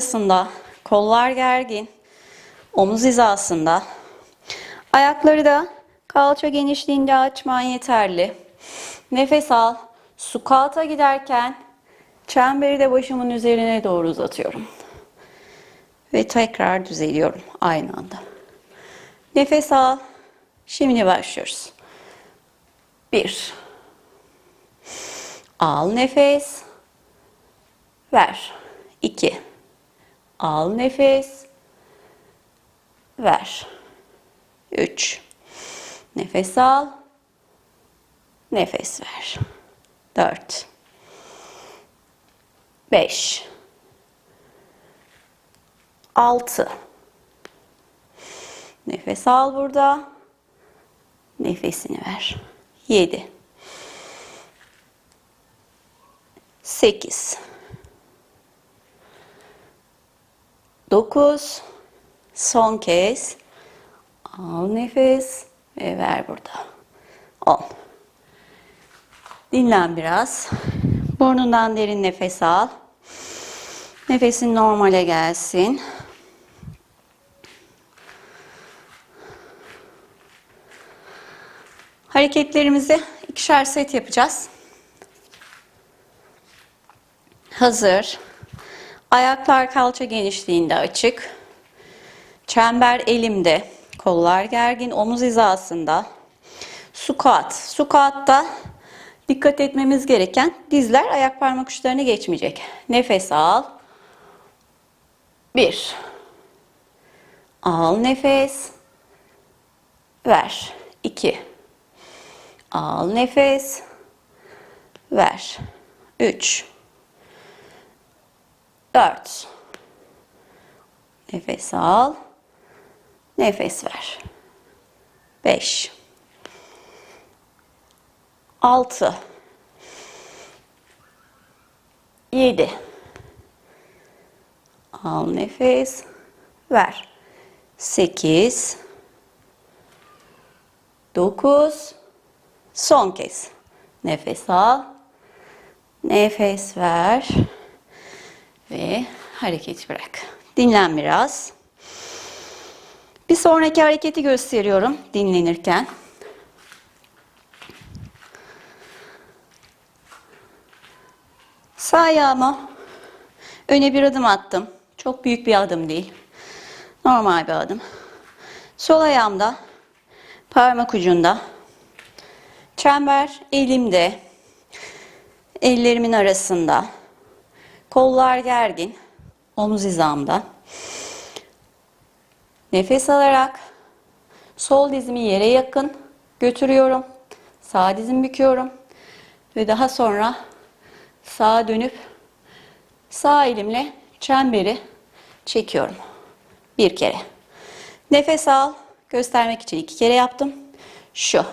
Arasında. Kollar gergin. Omuz hizasında. Ayakları da kalça genişliğinde açman yeterli. Nefes al. Sukata giderken çemberi de başımın üzerine doğru uzatıyorum. Ve tekrar düzeliyorum aynı anda. Nefes al. Şimdi başlıyoruz. Bir. Al nefes. Ver. İki. Al nefes. Ver. Üç. Nefes al. Nefes ver. Dört. Beş. Altı. Nefes al burada. Nefesini ver. Yedi. Sekiz. Dokuz. Son kez. Al nefes ve ver burada. On. Dinlen biraz. Burnundan derin nefes al. Nefesin normale gelsin. Hareketlerimizi ikişer set yapacağız. Hazır. Ayaklar kalça genişliğinde açık. Çember elimde. Kollar gergin. Omuz hizasında. Squat. Squat'ta dikkat etmemiz gereken dizler ayak parmak uçlarını geçmeyecek. Nefes al. Bir. Al nefes. Ver. İki. Al nefes. Ver. Üç. Dört. Nefes al. Nefes ver. Beş. Altı. Yedi. Al nefes. Ver. Sekiz. Dokuz. Son kez. Nefes al. Nefes ver. Ve hareket bırak. Dinlen biraz. Bir sonraki hareketi gösteriyorum dinlenirken. Sağ ayağıma öne bir adım attım. Çok büyük bir adım değil. Normal bir adım. Sol ayağımda parmak ucunda çember elimde ellerimin arasında kollar gergin. Omuz hizamda. Nefes alarak sol dizimi yere yakın götürüyorum. Sağ dizimi büküyorum. Ve daha sonra sağa dönüp sağ elimle çemberi çekiyorum. Bir kere. Nefes al. Göstermek için iki kere yaptım. Şu.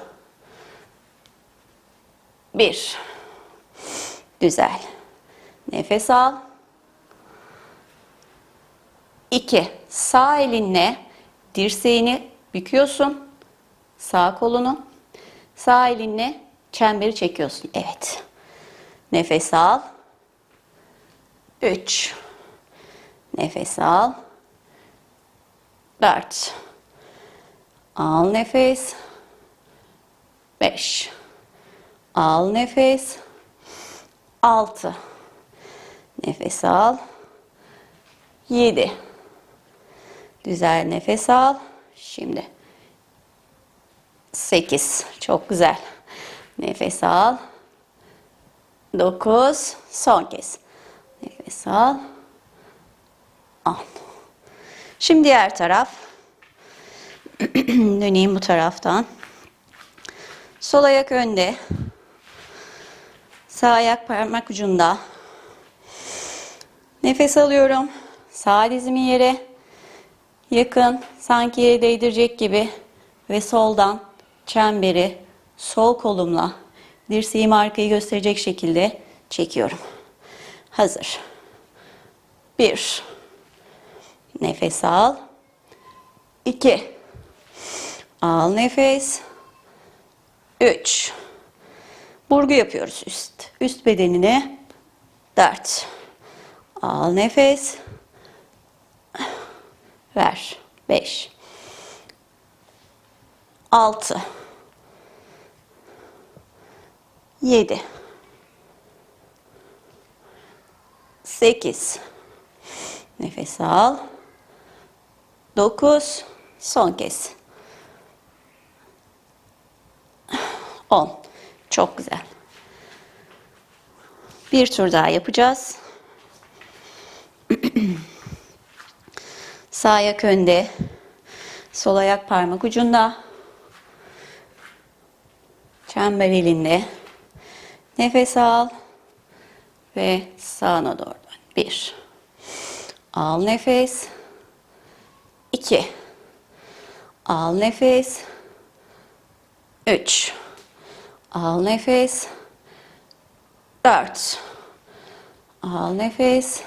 Bir. Güzel. Nefes al. İki. Sağ elinle dirseğini büküyorsun. Sağ kolunu. Sağ elinle çemberi çekiyorsun. Evet. Nefes al. Üç. Nefes al. Dört. Al nefes. Beş. Al nefes. 6. Nefes al. 7. Güzel nefes al. Şimdi 8. Çok güzel. Nefes al. 9. Son kez. Nefes al. 10. Şimdi diğer taraf. Döneyim bu taraftan. Sol ayak önde. Sağ ayak parmak ucunda. Nefes alıyorum. Sağ dizimi yere yakın, sanki yere değdirecek gibi ve soldan çemberi sol kolumla dirseğimi arkayı gösterecek şekilde çekiyorum. Hazır. Bir. Nefes al. İki. Al nefes. Üç. Burgu yapıyoruz üst. Üst bedenine. Dört. Al nefes. Ver. 5 6 7 8 Nefes al. 9 son kez. 10 Çok güzel. Bir tur daha yapacağız. Sağ ayak önde. Sol ayak parmak ucunda. Çember elinde. Nefes al. Ve sağına doğru dön. Bir. Al nefes. İki. Al nefes. Üç. Al nefes. Dört. Al nefes.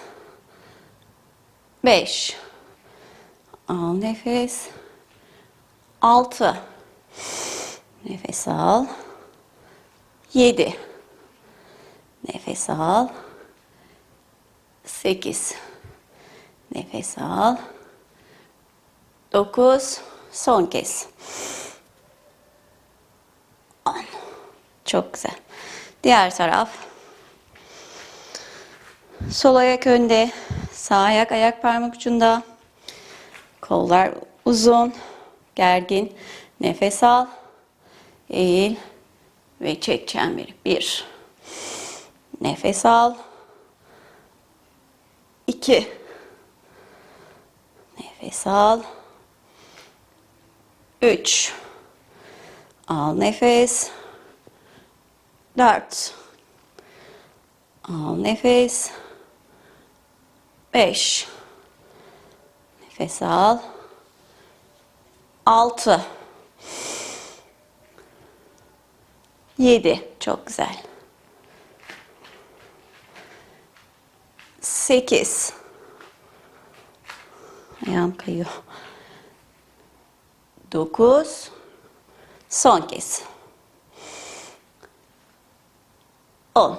Beş. Al nefes. Altı. Nefes al. Yedi. Nefes al. Sekiz. Nefes al. Dokuz. Son kez. On. Çok güzel. Diğer taraf. Sol ayak önde. Sağ ayak ayak parmak ucunda. Kollar uzun. Gergin. Nefes al. Eğil. Ve çek çemberi. Bir. Nefes al. İki. Nefes al. Üç. Al nefes. Dört. Al nefes. Beş. Nefes al. Altı. Yedi. Çok güzel. Sekiz. Ayağım kayıyor. Dokuz. Son kez. On.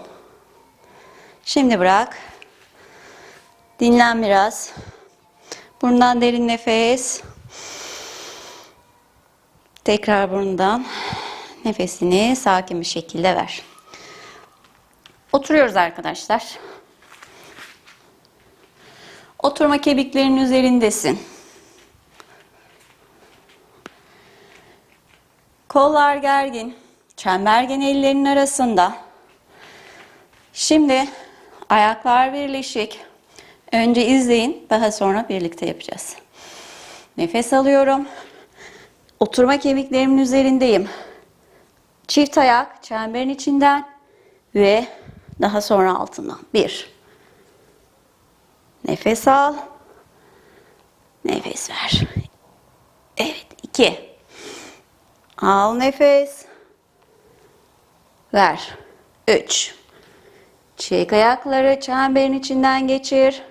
Şimdi bırak. Dinlen biraz. Burundan derin nefes. Tekrar burundan nefesini sakin bir şekilde ver. Oturuyoruz arkadaşlar. Oturma kemiklerinin üzerindesin. Kollar gergin. Çembergen ellerinin arasında. Şimdi ayaklar birleşik. Önce izleyin, daha sonra birlikte yapacağız. Nefes alıyorum. Oturma kemiklerimin üzerindeyim. Çift ayak çemberin içinden ve daha sonra altından. Bir. Nefes al. Nefes ver. Evet, iki. Al nefes. Ver. Üç. Çek ayakları çemberin içinden geçir.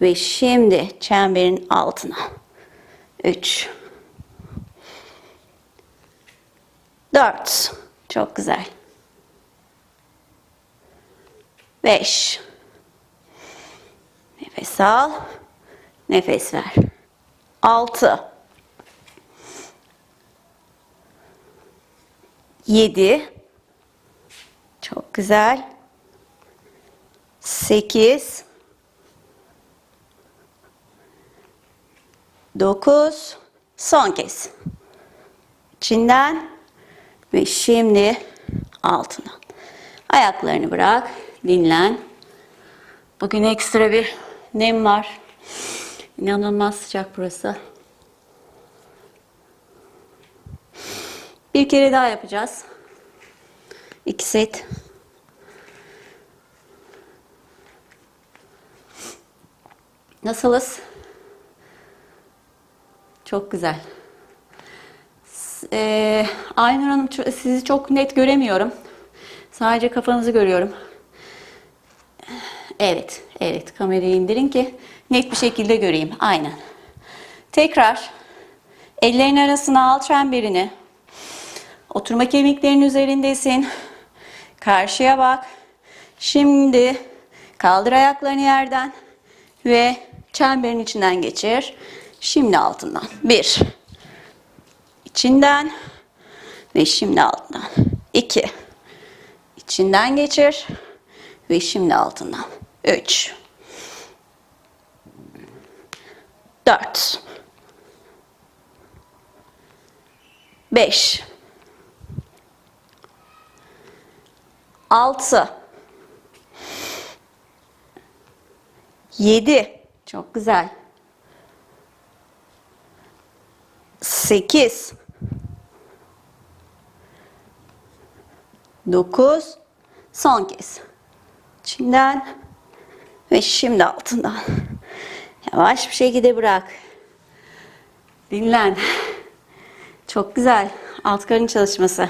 Ve şimdi çemberin altına. Üç. Dört. Çok güzel. Beş. Nefes al. Nefes ver. Altı. Yedi. Çok güzel. Sekiz. Dokuz. Son kez. İçinden ve şimdi altına. Ayaklarını bırak. Dinlen. Bugün ekstra bir nem var. İnanılmaz sıcak burası. Bir kere daha yapacağız. İki set. Nasılız? Çok güzel. Ee, Aynur Hanım sizi çok net göremiyorum. Sadece kafanızı görüyorum. Evet, evet. Kamerayı indirin ki net bir şekilde göreyim. Aynen. Tekrar ellerin arasına al çemberini. Oturma kemiklerinin üzerindesin. Karşıya bak. Şimdi kaldır ayaklarını yerden. ve çemberin içinden geçir. Şimdi altından. Bir. İçinden ve şimdi altından. İki. İçinden geçir ve şimdi altından. Üç. Dört. Beş. Altı. Yedi. Çok güzel. Sekiz. Dokuz. Son kez. İçinden ve şimdi altından. Yavaş bir şekilde bırak. Dinlen. Çok güzel. Alt karın çalışması.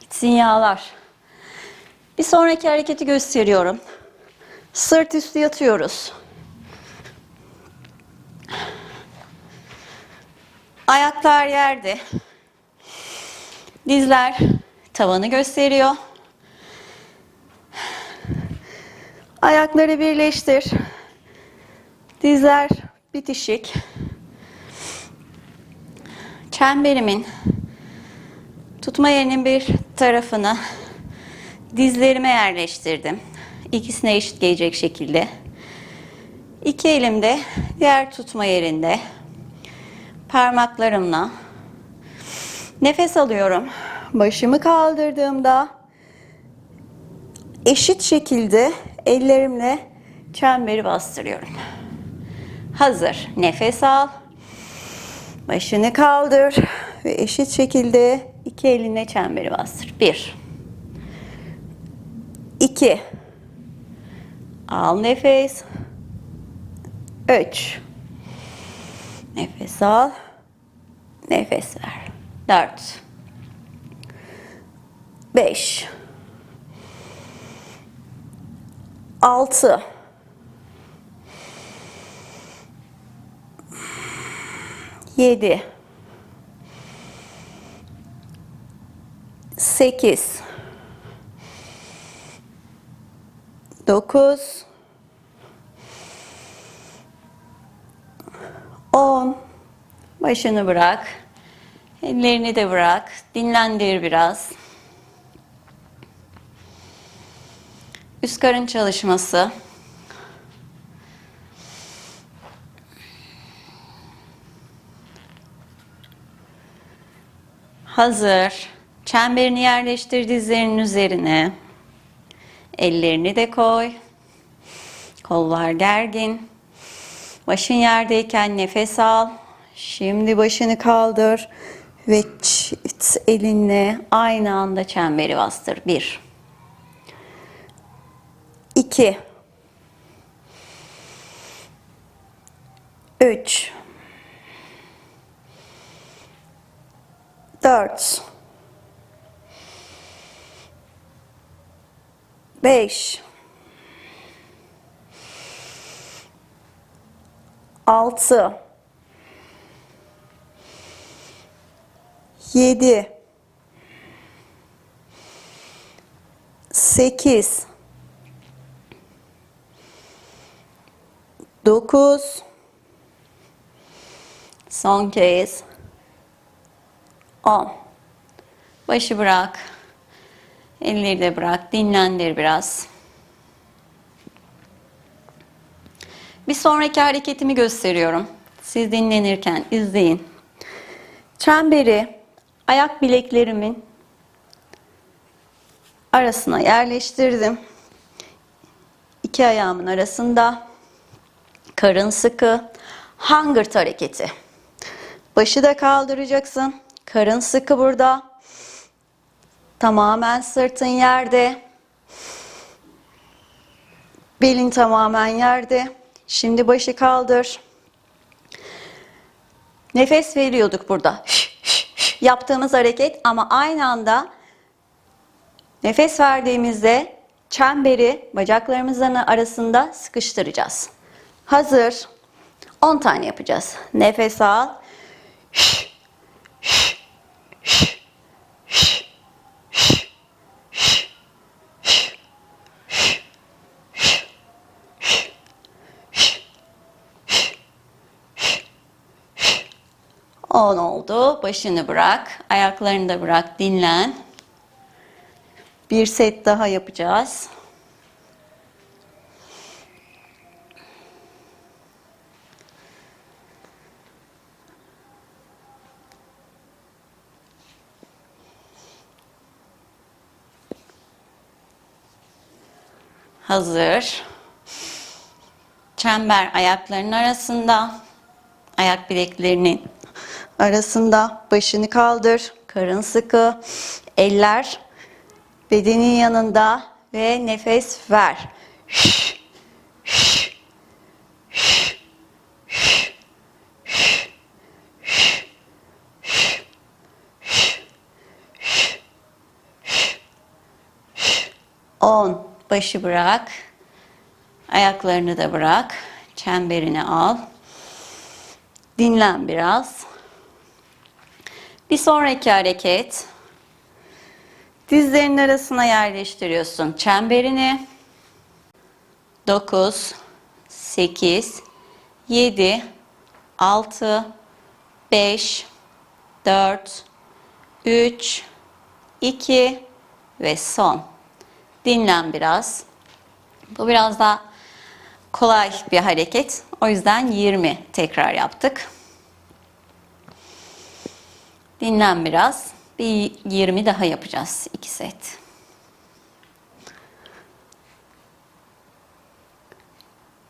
Gitsin yağlar. Bir sonraki hareketi gösteriyorum. Sırt üstü yatıyoruz. Ayaklar yerde. Dizler tavanı gösteriyor. Ayakları birleştir. Dizler bitişik. Çemberimin tutma yerinin bir tarafını dizlerime yerleştirdim. İkisine eşit gelecek şekilde. İki elimde diğer tutma yerinde parmaklarımla nefes alıyorum. Başımı kaldırdığımda eşit şekilde ellerimle çemberi bastırıyorum. Hazır. Nefes al. Başını kaldır ve eşit şekilde iki elinle çemberi bastır. Bir. İki. Al nefes. Üç. Nefes al. Nefes ver. 4 5 6 7 8 9 Başını bırak. Ellerini de bırak. Dinlendir biraz. Üst karın çalışması. Hazır. Çemberini yerleştir dizlerinin üzerine. Ellerini de koy. Kollar gergin. Başın yerdeyken nefes al. Şimdi başını kaldır ve çift elinle aynı anda çemberi bastır. Bir. İki. Üç. Dört. Beş. Altı. Yedi. Sekiz. Dokuz. Son kez. On. Başı bırak. Elleri de bırak. Dinlendir biraz. Bir sonraki hareketimi gösteriyorum. Siz dinlenirken izleyin. Çemberi ayak bileklerimin arasına yerleştirdim. İki ayağımın arasında. Karın sıkı. Hangırt hareketi. Başı da kaldıracaksın. Karın sıkı burada. Tamamen sırtın yerde. Belin tamamen yerde. Şimdi başı kaldır. Nefes veriyorduk burada. Yaptığımız hareket ama aynı anda nefes verdiğimizde çemberi bacaklarımızın arasında sıkıştıracağız. Hazır. 10 tane yapacağız. Nefes al. 10 oldu. Başını bırak. Ayaklarını da bırak. Dinlen. Bir set daha yapacağız. Hazır. Çember ayaklarının arasında. Ayak bileklerinin arasında. Başını kaldır. Karın sıkı. Eller bedenin yanında ve nefes ver. On. Başı bırak. Ayaklarını da bırak. Çemberini al. Dinlen biraz. Bir sonraki hareket. Dizlerin arasına yerleştiriyorsun çemberini. 9, 8, 7, 6, 5, 4, 3, 2 ve son. Dinlen biraz. Bu biraz daha kolay bir hareket. O yüzden 20 tekrar yaptık. Dinlen biraz. Bir 20 daha yapacağız. 2 set.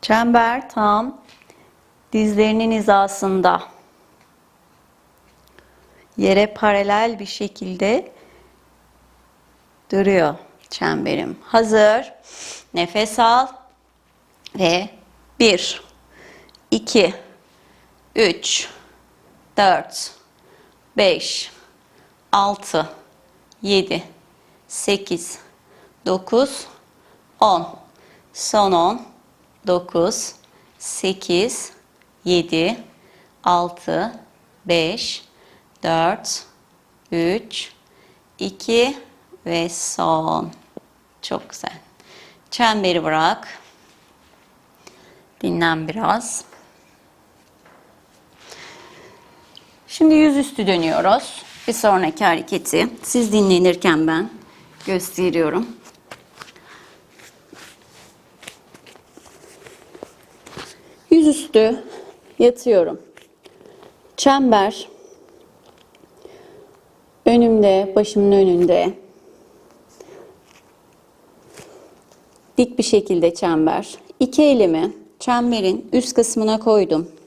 Çember tam dizlerinin hizasında. Yere paralel bir şekilde duruyor çemberim. Hazır. Nefes al. Ve 1, 2, 3, 4, 5, 6, 7, 8, 9, 10. Son 10, 9, 8, 7, 6, 5, 4, 3, 2 ve son. Çok güzel. Çemberi bırak. Dinlen biraz. Şimdi yüzüstü dönüyoruz. Bir sonraki hareketi siz dinlenirken ben gösteriyorum. Yüzüstü yatıyorum. Çember önümde, başımın önünde. Dik bir şekilde çember. İki elimi çemberin üst kısmına koydum.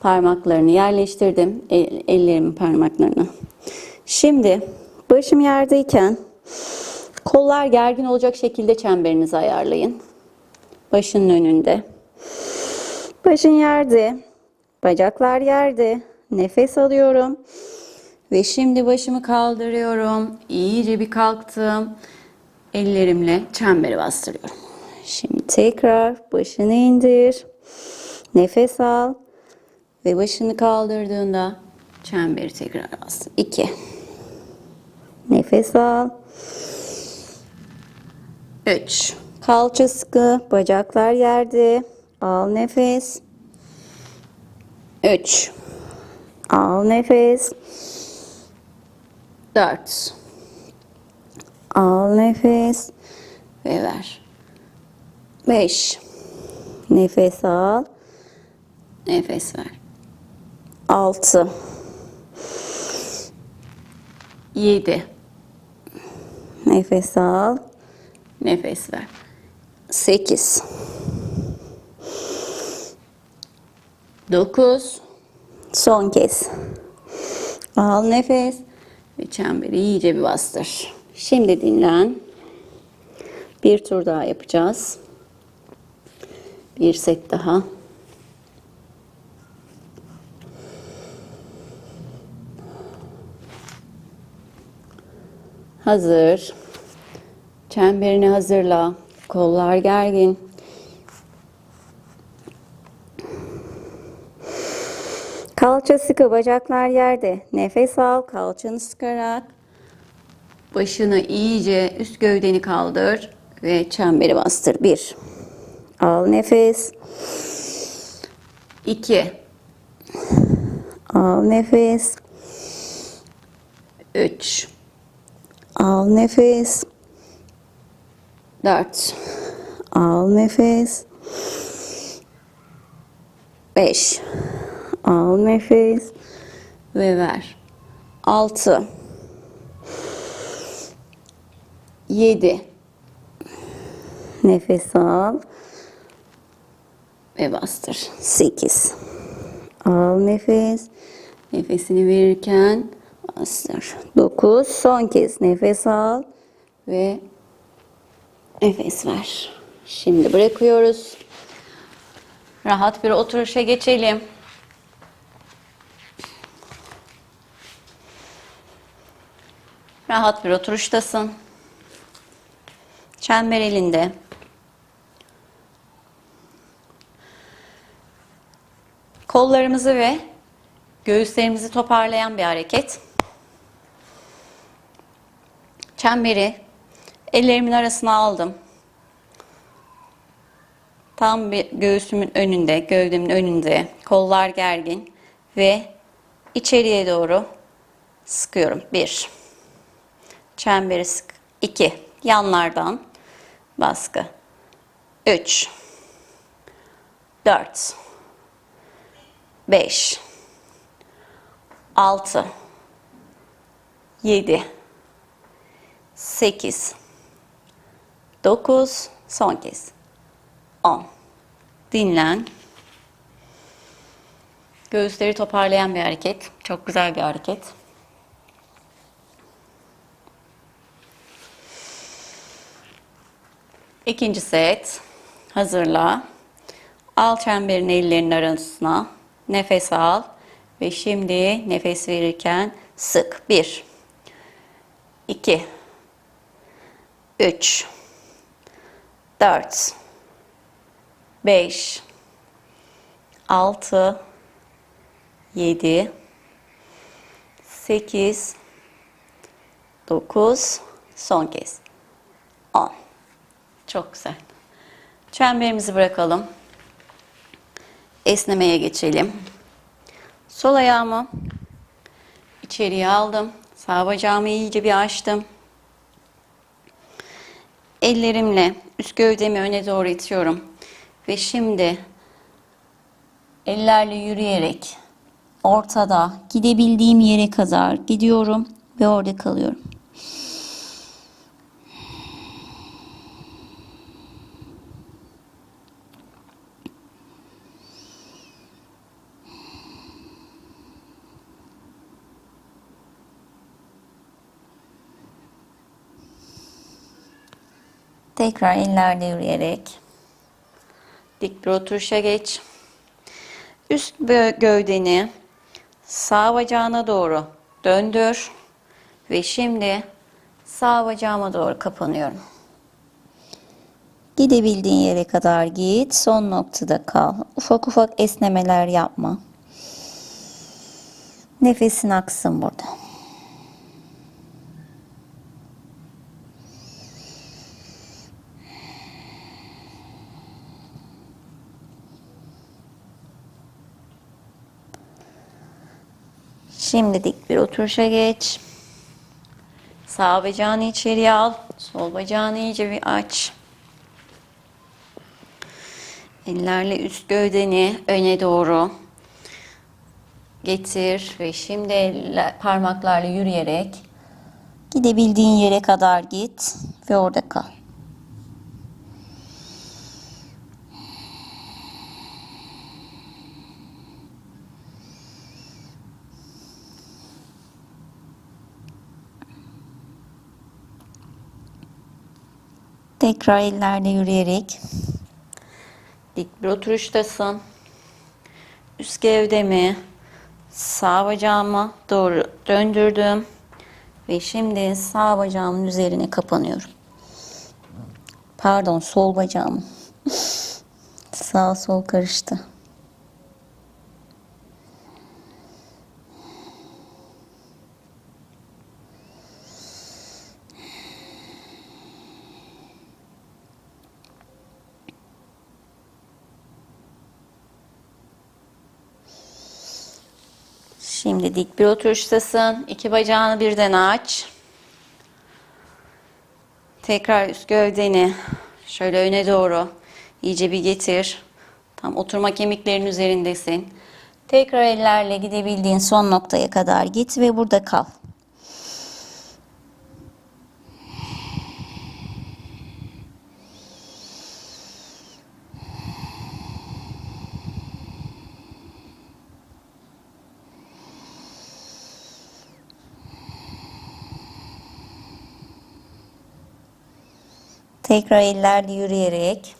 Parmaklarını yerleştirdim. El, ellerimin parmaklarını. Şimdi başım yerdeyken kollar gergin olacak şekilde çemberinizi ayarlayın. Başının önünde. Başın yerde. Bacaklar yerde. Nefes alıyorum. Ve şimdi başımı kaldırıyorum. İyice bir kalktım. Ellerimle çemberi bastırıyorum. Şimdi tekrar başını indir. Nefes al. Ve başını kaldırdığında çemberi tekrar bastır. 2. Nefes al. 3. Kalça sıkı, bacaklar yerde. Al nefes. 3. Al nefes. 4. Al nefes ve ver. 5. Nefes al. Nefes ver. 6. 7. Nefes al. Nefes ver. 8. 9. Son kez. Al nefes ve çemberi iyice bir bastır. Şimdi dinlen. Bir tur daha yapacağız. Bir set daha. Hazır. Çemberini hazırla. Kollar gergin. Kalça sıkı, bacaklar yerde. Nefes al, kalçanı sıkarak. Başını iyice üst gövdeni kaldır ve çemberi bastır. Bir. Al nefes. İki. Al nefes. 3 Al nefes. 4 Al nefes. 5 Al nefes. ve ver. 6 7 Nefes al. ve bastır. 8. Al nefes. Nefesini verirken. 9. Son kez nefes al. ve nefes ver. Şimdi bırakıyoruz. Rahat bir oturuşa geçelim. Rahat bir oturuştasın. Çember elinde. Kollarımızı ve göğüslerimizi toparlayan bir hareket. Çemberi ellerimin arasına aldım. Tam bir göğsümün önünde, gövdemin önünde, kollar gergin ve içeriye doğru sıkıyorum. Bir. Çemberi sık. İki. Yanlardan baskı. Üç. Dört. Beş. Altı. Yedi. 8 9 son kez. 10 dinlen. Göğüsleri toparlayan bir hareket. Çok güzel bir hareket. İkinci set. Hazırla. Al çemberin ellerinin arasına. Nefes al. Ve şimdi nefes verirken sık. 1 2 3 4 5 6 7 8 9 son kez. 10 çok güzel. Çemberimizi bırakalım. Esnemeye geçelim. Sol ayağımı içeriye aldım. Sağ bacağımı iyice bir açtım Ellerimle üst gövdemi öne doğru itiyorum. Ve şimdi ellerle yürüyerek ortada gidebildiğim yere kadar gidiyorum ve orada kalıyorum. Tekrar ellerle yürüyerek dik bir oturuşa geç. Üst gövdeni sağ bacağına doğru döndür ve şimdi sağ bacağıma doğru kapanıyorum. Gidebildiğin yere kadar git. Son noktada kal. Ufak ufak esnemeler yapma. Nefesin aksın burada. Şimdi dik bir oturuşa geç. Sağ bacağını içeriye al. Sol bacağını iyice bir aç. Ellerle üst gövdeni öne doğru getir ve şimdi elle- parmaklarla yürüyerek Gidebildiğin yere kadar git ve orada kal. Tekrar ellerle yürüyerek dik bir oturuştasın. Üst gövdemi sağ bacağıma doğru döndürdüm. ve şimdi sağ bacağımın üzerine kapanıyorum. Pardon, sol bacağım. Sağ sol karıştı. Şimdi dik bir oturuştasın. İki bacağını birden aç. Tekrar üst gövdeni şöyle öne doğru iyice bir getir. Tam oturma kemiklerinin üzerindesin. Tekrar ellerle gidebildiğin son noktaya kadar git ve burada kal. Tekrar ellerle yürüyerek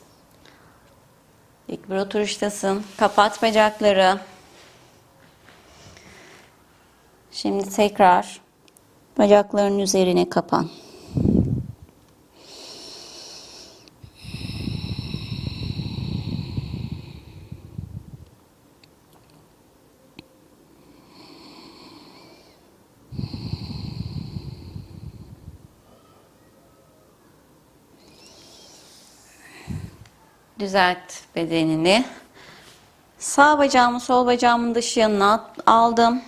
dik bir oturuştasın. Kapat bacakları. Şimdi tekrar bacakların üzerine kapan. Düzelt bedenini. Sağ bacağımı sol bacağımın dış yanına aldım.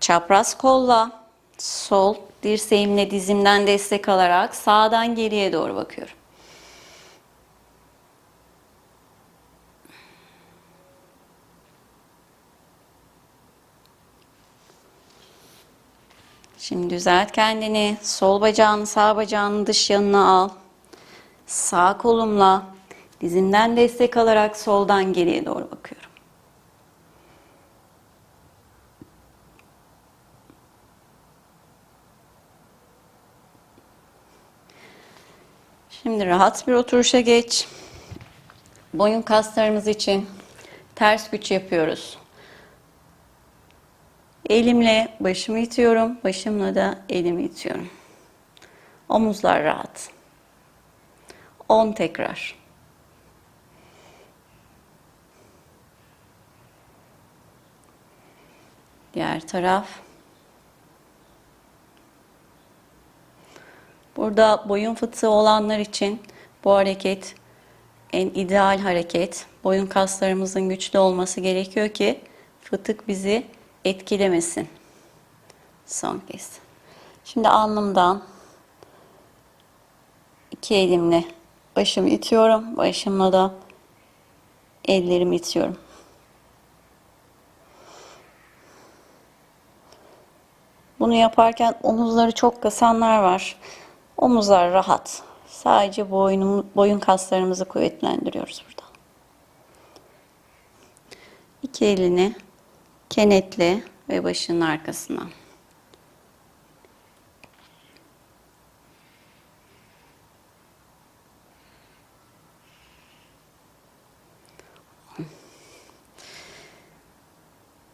Çapraz kolla sol dirseğimle dizimden destek alarak sağdan geriye doğru bakıyorum. Şimdi düzelt kendini. Sol bacağını sağ bacağının dış yanına al. Sağ kolumla dizimden destek alarak soldan geriye doğru bakıyorum. Şimdi rahat bir oturuşa geç. Boyun kaslarımız için ters güç yapıyoruz. Elimle başımı itiyorum, başımla da elimi itiyorum. Omuzlar rahat. 10 tekrar. Diğer taraf. Burada boyun fıtığı olanlar için bu hareket en ideal hareket. Boyun kaslarımızın güçlü olması gerekiyor ki fıtık bizi etkilemesin. Son kez. Şimdi alnımdan iki elimle başımı itiyorum. Başımla da ellerimi itiyorum. Bunu yaparken omuzları çok kasanlar var. Omuzlar rahat. Sadece boynum, boyun kaslarımızı kuvvetlendiriyoruz burada. İki elini kenetle ve başının arkasına.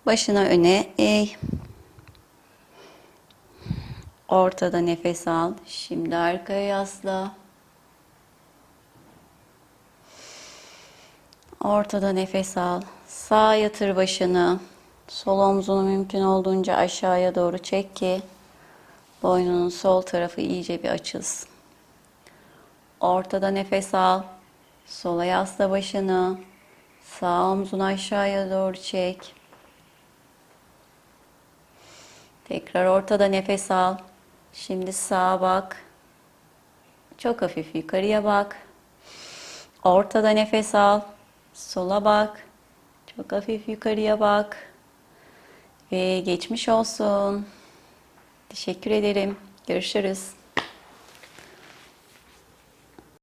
Başını öne eğ. Ortada nefes al. Şimdi arkaya yasla. Ortada nefes al. Sağ yatır başını. Sol omzunu mümkün olduğunca aşağıya doğru çek ki boynunun sol tarafı iyice bir açılsın. Ortada nefes al. Sola yasla başını. Sağ omzunu aşağıya doğru çek. Tekrar ortada nefes al. Şimdi sağa bak. Çok hafif yukarıya bak. Ortada nefes al. Sola bak. Çok hafif yukarıya bak. Ve geçmiş olsun. Teşekkür ederim. Görüşürüz.